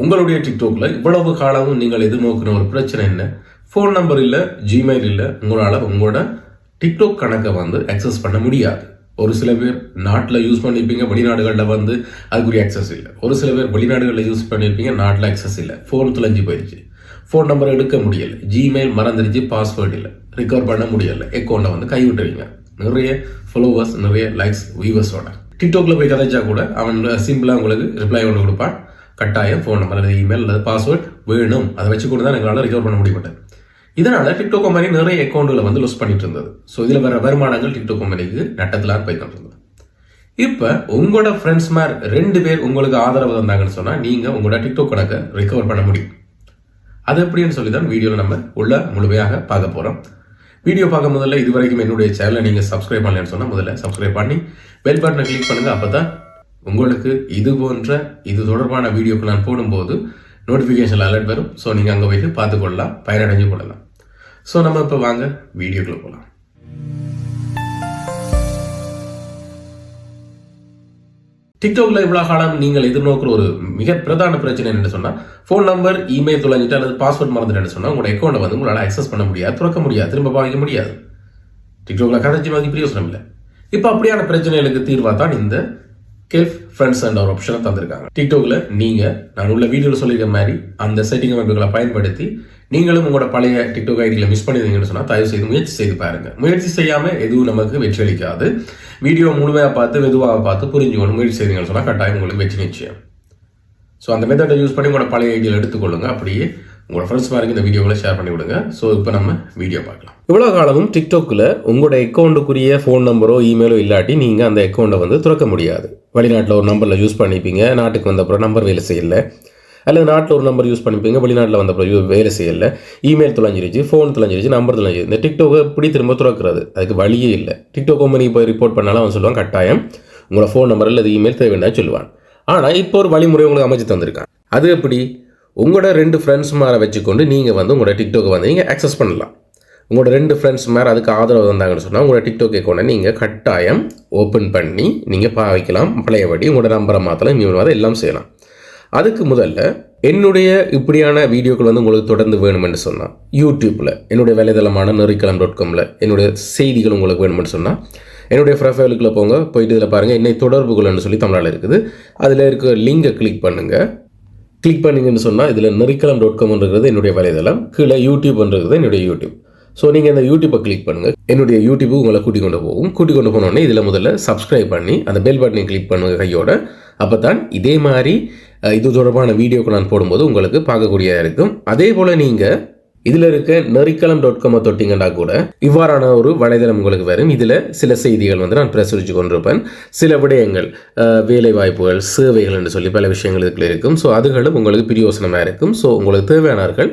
உங்களுடைய டிக்டாக்ல இவ்வளவு காலமும் நீங்கள் எதிர்நோக்கின ஒரு பிரச்சனை என்ன? ஃபோன் நம்பர் இல்லை ஜிமெயில் இல்லை உங்களால் உங்களோட டிக்டாக் கணக்கை வந்து அக்சஸ் பண்ண முடியாது. ஒரு சில பேர் நாட்டில் யூஸ் பண்ணியிருப்பீங்க வெளிநாடுகளில் வந்து அதுக்குரிய அக்சஸ் இல்லை. ஒரு சில பேர் வெளிநாடுகளில் யூஸ் பண்ணியிருப்பீங்க நாட்டில் அக்சஸ் இல்லை. ஃபோன் தொலைஞ்சு போயிடுச்சு ஃபோன் நம்பர் எடுக்க முடியல. ஜிமெயில் மறந்துடுச்சு பாஸ்வேர்டு இல்லை. ரிகவர் பண்ண முடியல. அக்கௌண்ட்டை வந்து கைவிட்டுருவீங்க நிறைய ஃபாலோவர்ஸ் நிறைய லைக்ஸ் வியூவர்ஸோட டிக்டாக்ல போய் கதைச்சா கூட அவன் சிம்பிளாக உங்களுக்கு ரிப்ளை ஒன்று கொடுப்பான். கட்டாயம் ஃபோன் நம்பர் அல்லது இமெயில் அல்லது பாஸ்வேர்ட் வேணும். அதை வச்சு கூட தான் எங்களால் ரிகவர் பண்ண முடியப்பட்டது இதனால டிக்டோக் கம்பெனி நிறைய அக்கௌண்ட்களை வந்து லூஸ் பண்ணிட்டு இருந்தது. ஸோ இதில் வர வருமானங்கள் டிக்டோக் கம்பெனிக்கு நட்டத்தில் போய் இருந்தது இப்போ உங்களோட ஃப்ரெண்ட்ஸ் மார் ரெண்டு பேர் உங்களுக்கு ஆதரவு தந்தாங்கன்னு சொன்னால் நீங்கள் உங்களோட டிக்டோக் கணக்கை ரிகவர் பண்ண முடியும். அது எப்படின்னு சொல்லி தான் வீடியோவில் நம்ம உள்ள முழுமையாக பார்க்க போகிறோம் வீடியோ பார்க்க முதல்ல இது வரைக்கும் என்னுடைய சேனலை நீங்கள் சப்ஸ்கிரைப் பண்ணலன்னு சொன்னால் முதல்ல சப்ஸ்கிரைப் பண்ணி பெல் பட்டனை கிளிக் பண்ணுங்கள் அப்போ தான் உங்களுக்கு இது போன்ற இது தொடர்பான வீடியோக்கள் நான் போடும்போது நோட்டிஃபிகேஷன் அலர்ட் வரும். ஸோ நீங்கள் அங்கே போயிட்டு பார்த்துக்கொள்ளலாம் பயனடைஞ்சு கொள்ளலாம். ஸோ நம்ம இப்போ வாங்க வீடியோக்குள்ள போகலாம் டிக்டாக்ல இவ்வளோ காலம் நீங்கள் எதிர்நோக்கிற ஒரு மிக பிரதான பிரச்சனை என்ன சொன்னால் ஃபோன் நம்பர் இமெயில் தொலைஞ்சிட்டு அல்லது பாஸ்வேர்ட் மறந்துட்டு சொன்னால் உங்களோட அக்கௌண்ட்டை வந்து உங்களால் அக்சஸ் பண்ண முடியாது திறக்க முடியாது திரும்ப பாவிக்க முடியாது. டிக்டாக்ல கதைச்சி மாதிரி பிரயோசனம் இல்லை. இப்போ அப்படியான பிரச்சனைகளுக்கு தீர்வாக தான் இந்த கெல்ஃப் ஃப்ரெண்ட்ஸ் அண்ட் ஒரு ஆப்ஷனை தந்திருக்காங்க. டிக்டாக்ல நீங்க நான் உள்ள வீடியோவில் சொல்லியிருக்க மாதிரி அந்த செட்டிங் அமைப்புகளை பயன்படுத்தி நீங்களும் உங்களோட பழைய டிக்டாக் ஐடியில் மிஸ் பண்ணிருந்தீங்கன்னு சொன்னால் தயவு செய்து முயற்சி செய்து பாருங்க. முயற்சி செய்யாம எதுவும் நமக்கு வெற்றி அளிக்காது. வீடியோ முழுமையாக பார்த்து மெதுவாக பார்த்து புரிஞ்சுக்கணும் முயற்சி செய்தீங்கன்னு சொன்னால் கட்டாயம் உங்களுக்கு வெற்றி நிச்சயம். ஸோ அந்த மெத்தடை யூஸ் பண்ணி உங்களோட பழைய ஐடியில் எடுத்துக்கொள்ளுங்க. அப்படியே உங்களோட ஃப்ரெண்ட்ஸ் மாதிரி இந்த வீடியோவில் ஷேர் பண்ணி விடுங்க. ஸோ இப்போ நம்ம வீடியோ பார்க்கலாம். இவ்வளோ காலமும் டிக்டாக்கில் உங்களோட அக்கௌண்ட்டுக்குரிய ஃபோன் நம்பரோ இமெயிலோ இல்லாட்டி நீங்கள் அந்த அக்கௌண்ட்டை வந்து திறக்க முடியாது. வெளிநாட்டில் ஒரு நம்பரில் யூஸ் பண்ணிப்பீங்க நாட்டுக்கு வந்த அப்புறம் நம்பர் வேலை செய்யலை. அல்லது நாட்டில் ஒரு நம்பர் யூஸ் பண்ணிப்பீங்க வெளிநாட்டில் வந்த அப்புறம் யூ- வேலை செய்யலை. இமெயில் தொலைஞ்சிருச்சு ஃபோன் தொலைஞ்சிருச்சு நம்பர் தொலைஞ்சிருச்சு. இந்த டிக்டாக்கை எப்படி திரும்ப திறக்கிறது? அதுக்கு வழியே இல்லை. டிக்டாக் கம்பெனி போய் ரிப்போர்ட் பண்ணாலும் அவன் சொல்லுவான் கட்டாயம் உங்களோட ஃபோன் நம்பர் அல்லது இமெயில் தேவைன்னா சொல்லுவான். ஆனால் இப்போ ஒரு வழிமுறை உங்களுக்கு அமைச்சு தந்திருக்கான். அது எப்படி? உங்களோட ரெண்டு ஃப்ரெண்ட்ஸ் மேலே வச்சுக்கொண்டு நீங்கள் வந்து உங்களோட டிக்டாக்கை வந்து நீங்கள் ஆக்சஸ் பண்ணலாம். உங்களோட ரெண்டு ஃப்ரெண்ட்ஸ் மேலே அதுக்கு ஆதரவு வந்தாங்கன்னு சொன்னால் உங்களோட டிக்டாக் அக்கௌண்ட்டை நீங்கள் கட்டாயம் ஓப்பன் பண்ணி நீங்கள் பாவிக்கலாம் பழையபடி உங்களோட நம்பரை மாற்றலாம் இமெயில் மாற்ற எல்லாம் செய்யலாம். அதுக்கு முதல்ல என்னுடைய இப்படியான வீடியோக்கள் வந்து உங்களுக்கு தொடர்ந்து வேணுமென்று சொன்னால் யூடியூப்பில் என்னுடைய வலைதளமான நெறிக்கலம் டாட் காமில் என்னுடைய செய்திகள் உங்களுக்கு வேணுமென்று சொன்னால் என்னுடைய ப்ரொஃபைலுக்குள்ளே போங்க போயிட்டு இதில் பாருங்கள் என்னை தொடர்புகள்னு சொல்லி தமிழால் இருக்குது. அதில் இருக்க லிங்கை கிளிக் பண்ணுங்கள் கிளிக் பண்ணிங்கன்னு சொன்னால் இதில் நெரிக்கலம் டாட் காம்ன்றது என்னுடைய வலைதளம் கீழே யூடியூப்ன்றது என்னுடைய யூடியூப் ஸோ நீங்கள் இந்த யூடியூப்பை கிளிக் பண்ணுங்கள் என்னுடைய யூடியூப்பு உங்களை கூட்டிக் கொண்டு போகும். கூட்டிக் கொண்டு போனோடனே இதில் முதல்ல சப்ஸ்கிரைப் பண்ணி அந்த பெல் பட்டனை கிளிக் பண்ணுங்க கையோட. அப்போ தான் இதே மாதிரி இது தொடர்பான வீடியோக்கள் நான் போடும்போது உங்களுக்கு பார்க்கக்கூடியதாக இருக்கும். அதே போல் நீங்கள் இதில் இருக்க நெறிக்கலம் டாட் காமை தொட்டிங்கன்னா கூட இவ்வாறான ஒரு வலைதளம் உங்களுக்கு வரும். இதில் சில செய்திகள் வந்து நான் பிரசுரித்து கொண்டிருப்பேன். சில விடயங்கள் வேலை வாய்ப்புகள் சேவைகள் என்று சொல்லி பல விஷயங்கள் இதுக்குள்ள இருக்கும். ஸோ அதுகளும் உங்களுக்கு பிரியோசனமாக இருக்கும். ஸோ உங்களுக்கு தேவையானவர்கள்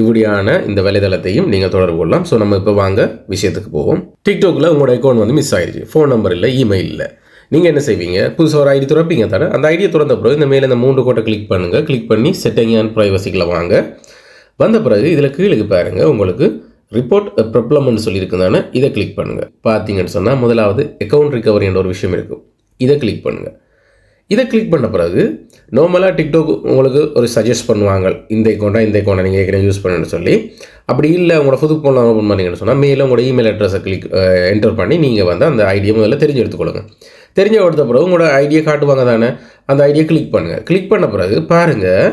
இப்படியான இந்த வலைதளத்தையும் நீங்கள் தொடர்பு கொள்ளலாம். ஸோ நம்ம இப்போ வாங்க விஷயத்துக்கு போவோம். டிக்டாக்ல உங்களோட அக்கௌண்ட் வந்து மிஸ் ஆயிடுச்சு ஃபோன் நம்பர் இல்லை இமெயில் இல்லை. நீங்கள் என்ன செய்வீங்க? புதுசாக ஒரு ஐடி திறப்பீங்க தானே? அந்த ஐடியை திறந்த பிறகு இந்த மேலே இந்த மூன்று கோட்டை கிளிக் பண்ணுங்கள் கிளிக் பண்ணி செட்டிங் அண்ட் ப்ரைவசிக்கில் வாங்க. வந்த பிறகு இதில் கீழே பாருங்கள் உங்களுக்கு ரிப்போர்ட் ப்ராப்ளம்னு சொல்லியிருக்கு தானே இதை கிளிக் பண்ணுங்கள் பார்த்தீங்கன்னு சொன்னால் முதலாவது அக்கௌண்ட் ரிகவரி என்ற ஒரு விஷயம் இருக்கும். இதை கிளிக் பண்ணுங்கள் இதை கிளிக் பண்ண பிறகு நார்மலாக டிக்டாக் உங்களுக்கு ஒரு சஜஸ்ட் பண்ணுவாங்க. இந்த அக்கௌண்ட்டா இந்த அக்கௌண்ட்டை நீங்கள் ஏற்கனவே யூஸ் பண்ணுன்னு சொல்லி. அப்படி இல்லை உங்களோட புது ஃபோன் ஓப்பன் பண்ணீங்கன்னு சொன்னால் மேலே உங்களோட இமெயில் அட்ரஸை கிளிக் என்டர் பண்ணி நீங்கள் வந்து அந்த ஐடியை முதல்ல தெரிஞ்சு எடுத்துக்கொள்ளுங்க தெரிஞ்ச எடுத்த பிறகு உங்களோட ஐடியை காட்டுவாங்க தானே? அந்த ஐடியை கிளிக் பண்ணுங்கள் கிளிக் பண்ண பிறகு பாருங்கள்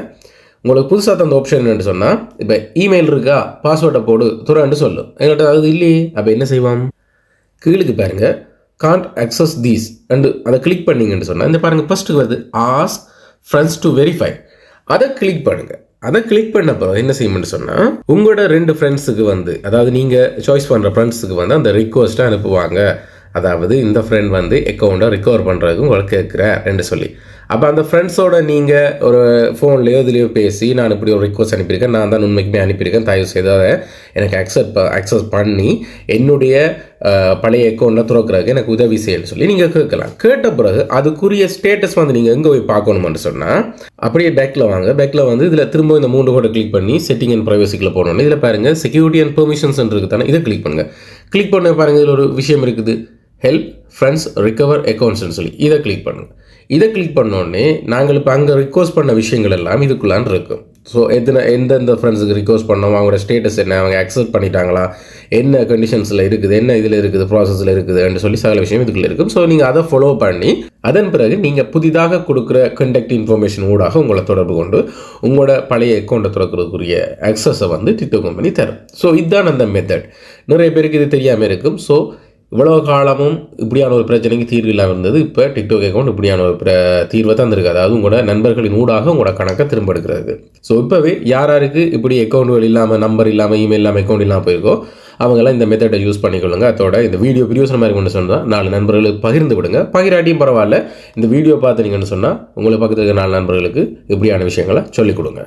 உங்களுக்கு புதுசாக தந்த ஆப்ஷன் என்று சொன்னால் இப்போ இமெயில் இருக்கா பாஸ்வேர்டை போடு துறான்னு சொல்லும் எங்கள்கிட்ட அது இல்லையே. அப்போ என்ன செய்வோம் கீழுக்கு பாருங்கள் காண்ட் அக்சஸ் தீஸ் அண்டு அதை கிளிக் பண்ணிங்கன்னு சொன்னால் இந்த பாருங்கள் ஃபர்ஸ்ட்டு வருது. ஆஸ் ஃப்ரெண்ட்ஸ் டு வெரிஃபை அதை கிளிக் பண்ணுங்கள் அதை கிளிக் பண்ண பிறகு என்ன செய்யணும்னு சொன்னால் உங்களோட ரெண்டு ஃப்ரெண்ட்ஸுக்கு வந்து அதாவது நீங்கள் சாய்ஸ் பண்ணுற ஃப்ரெண்ட்ஸுக்கு வந்து அந்த ரிக்வஸ்ட்டை அனுப்புவாங்க. அதாவது இந்த ஃப்ரெண்ட் வந்து அக்கௌண்ட்டை ரிகவர் பண்ணுறதுக்கு உங்களுக்கு கேட்குறேன் ரெண்டு சொல்லி. அப்போ அந்த ஃப்ரெண்ட்ஸோட நீங்கள் ஒரு ஃபோன்லேயோ இதுலேயோ பேசி நான் இப்படி ஒரு ரிக்வஸ்ட் அனுப்பியிருக்கேன். நான் தான் உண்மைக்குமே அனுப்பியிருக்கேன். தயவு செய்து அதை எனக்கு அக்செப்ட் அக்சஸ் பண்ணி என்னுடைய பழைய அக்கௌண்ட்டில் திறக்கிறதுக்கு எனக்கு உதவி செய்யணும்னு சொல்லி நீங்கள் கேட்கலாம். கேட்ட பிறகு அதுக்குரிய ஸ்டேட்டஸ் வந்து நீங்கள் எங்கே போய் பார்க்கணும்னு சொன்னால் அப்படியே பேக்கில் வாங்க. பேக்கில் வந்து இதில் திரும்ப இந்த மூன்று கோட்டை கிளிக் பண்ணி செட்டிங் அண்ட் ப்ரைவசிக்கில் போகணும்னு இதில் பாருங்கள் செக்யூரிட்டி அண்ட் பெர்மிஷன்ஸ் இருக்குது தானே இதை கிளிக் பண்ணுங்கள் கிளிக் பண்ண பாருங்கள் இதில் ஒரு விஷயம் இருக்குது. ஹெல்ப் ஃப்ரெண்ட்ஸ் ரிகவர் அக்கௌண்ட்ஸ்னு சொல்லி இதை கிளிக் பண்ணுங்கள் இதை கிளிக் பண்ணோடனே நாங்கள் இப்போ அங்கே ரிக்வஸ்ட் பண்ண விஷயங்கள் எல்லாம் இதுக்குள்ளான் இருக்கும். ஸோ எத்தனை எந்தெந்த ஃப்ரெண்ட்ஸுக்கு ரிக்வஸ்ட் பண்ணோம்? அவங்களோட ஸ்டேட்டஸ் என்ன? அவங்க அக்செப்ட் பண்ணிட்டாங்களா? என்ன கண்டிஷன்ஸில் இருக்குது? என்ன இதில் இருக்குது? ப்ராசஸில் இருக்குதுன்னு சொல்லி சகல விஷயம் இதுக்குள்ளே இருக்கும். ஸோ நீங்கள் அதை ஃபாலோ பண்ணி அதன் பிறகு நீங்கள் புதிதாக கொடுக்குற கண்டக்ட் இன்ஃபர்மேஷன் ஊடாக உங்களை தொடர்பு கொண்டு உங்களோட பழைய அக்கௌண்ட்டை திறக்கிறதுக்குரிய அக்சஸை வந்து டிக்டாக் கம்பெனி தரும். ஸோ இதுதான் அந்த மெத்தட் நிறைய பேருக்கு இது தெரியாமல் இருக்கும். ஸோ இவ்வளோ காலமும் இப்படியான ஒரு பிரச்சனைக்கு தீர்வு இல்லாமல் இருந்தது. இப்போ டிக்டாக் அக்கௌண்ட் இப்படியான ஒரு பிர தீர்வை தந்திருக்கு. அதாவது உங்களோட நண்பர்களின் ஊடாக உங்களோட கணக்கை திரும்ப எடுக்கிறது ஸோ இப்போவே யார் யாருக்கு இப்படி அக்கௌண்ட்டுகள் இல்லாமல் நம்பர் இல்லாமல் இமெயில் இல்லாமல் அக்கௌண்ட் இல்லாமல் போயிருக்கோ அவங்கெல்லாம் இந்த மெத்தடை யூஸ் பண்ணிக்கொள்ளுங்க. அதோட இந்த வீடியோ பிரியோசன மாதிரி கொண்டு சொன்னால் நாலு நண்பர்களுக்கு பகிர்ந்து விடுங்க பகிராட்டியும் பரவாயில்ல. இந்த வீடியோ பார்த்துனீங்கன்னு சொன்னால் உங்களை பக்கத்தில் இருக்க நாலு நண்பர்களுக்கு இப்படியான விஷயங்களை சொல்லிக் கொடுங்க.